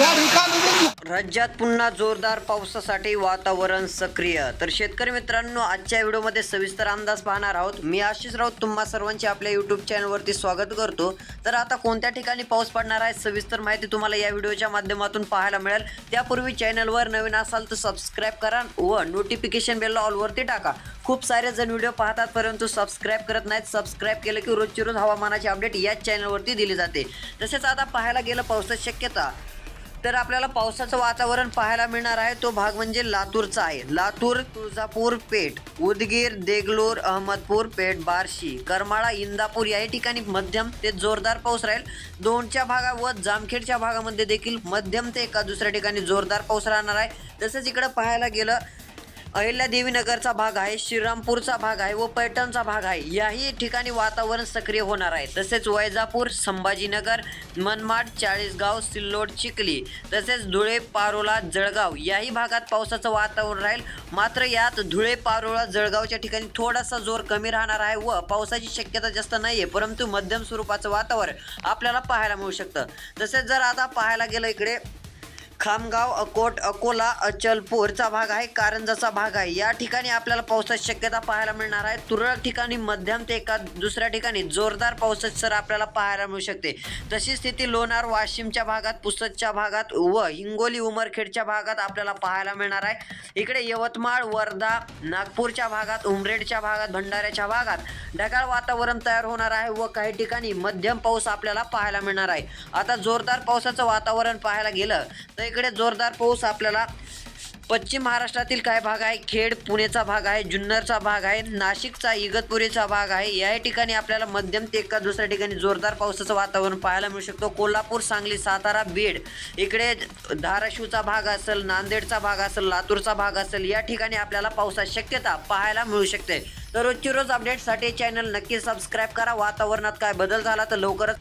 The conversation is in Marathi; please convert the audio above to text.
राज्यात पुन्हा जोरदार पावसासाठी वातावरण सक्रिय. तर शेतकरी मित्रांनो आजच्या व्हिडिओमध्ये सविस्तर अंदाज पाहणार आहोत. मी आशिष राऊत तुम्हा सर्वांचे आपल्या युट्यूब चॅनलवरती स्वागत करतो. तर आता कोणत्या ठिकाणी पाऊस पडणार आहे सविस्तर माहिती तुम्हाला या व्हिडिओच्या माध्यमातून पाहायला मिळेल. त्यापूर्वी चॅनलवर नवीन असाल तर सबस्क्राईब करा व नोटिफिकेशन बेलला ऑलवरती टाका. खूप सारे जण व्हिडिओ पाहतात परंतु सबस्क्राईब करत नाहीत. सबस्क्राईब केलं की रोजची रोज हवामानाची अपडेट याच चॅनलवरती दिली जाते. तसेच आता पाहायला गेलं पावसाची शक्यता. तर आपल्याला पावसाचं वातावरण पाहायला मिळणार आहे. तो भाग म्हणजे लातूरचा आहे. लातूर तुळजापूर पेठ उदगीर देगलूर अहमदपूर पेठ बार्शी करमाळा इंदापूर या ठिकाणी मध्यम ते जोरदार पाऊस राहील. दोनच्या भागा व जामखेडच्या भागामध्ये देखील मध्यम ते एका दुसऱ्या ठिकाणी जोरदार पाऊस राहणार आहे. तसंच इकडं पाहायला गेलं अहिल्यादेवी नगरचा भाग आहे श्रीरामपूरचा भाग आहे व पैठणचा भाग आहे. याही ठिकाणी वातावरण सक्रिय होणार आहे. तसेच वैजापूर संभाजीनगर मनमाड चाळीसगाव सिल्लोड चिखली तसेच धुळे पारोला जळगाव याही भागात पावसाचं वातावरण राहील. मात्र यात धुळे पारोळा जळगावच्या ठिकाणी थोडासा जोर कमी राहणार आहे व पावसाची शक्यता जास्त नाही आहे परंतु मध्यम स्वरूपाचं वातावरण आपल्याला पाहायला मिळू शकतं. तसेच जर आता पाहायला गेलं इकडे खामगाव अकोट अकोला अचलपूरचा भाग आहे. कारंजाचा भाग आहे. या ठिकाणी आपल्याला पावसाची शक्यता पाहायला मिळणार आहे. तुरळक ठिकाणी मध्यम ते एका दुसऱ्या ठिकाणी जोरदार पावसाची सर आपल्याला पाहायला मिळू शकते. तशी स्थिती लोणार वाशिमच्या भागात पुसदच्या भागात व हिंगोली उमरखेडच्या भागात आपल्याला पाहायला मिळणार आहे. इकडे यवतमाळ वर्धा नागपूरच्या भागात उमरेडच्या भागात भंडाऱ्याच्या भागात ढगाळ वातावरण तयार होणार आहे व काही ठिकाणी मध्यम पाऊस आपल्याला पाहायला मिळणार आहे. आता जोरदार पावसाचं वातावरण पाहायला गेलं तर इकडे जोरदार पाऊस आपल्याला पश्चिम महाराष्ट्रातील काय भाग आहे? खेड पुणेचा भाग आहे जुन्नरचा भाग आहे नाशिकचा इगतपुरीचा भाग आहे. या ठिकाणी आपल्याला मध्यम ते एका दुसऱ्या ठिकाणी जोरदार पावसाचं वातावरण पाहायला मिळू शकतो. कोल्हापूर सांगली सातारा बीड. इकडे धाराशिवचा भाग असेल नांदेडचा भाग असेल लातूरचा भाग असेल या ठिकाणी आपल्याला पावसाची शक्यता पाहायला मिळू शकते. तर रोजची रोज अपडेटसाठी चॅनल नक्की सबस्क्राईब करा. वातावरणात काय बदल झाला तर लवकरच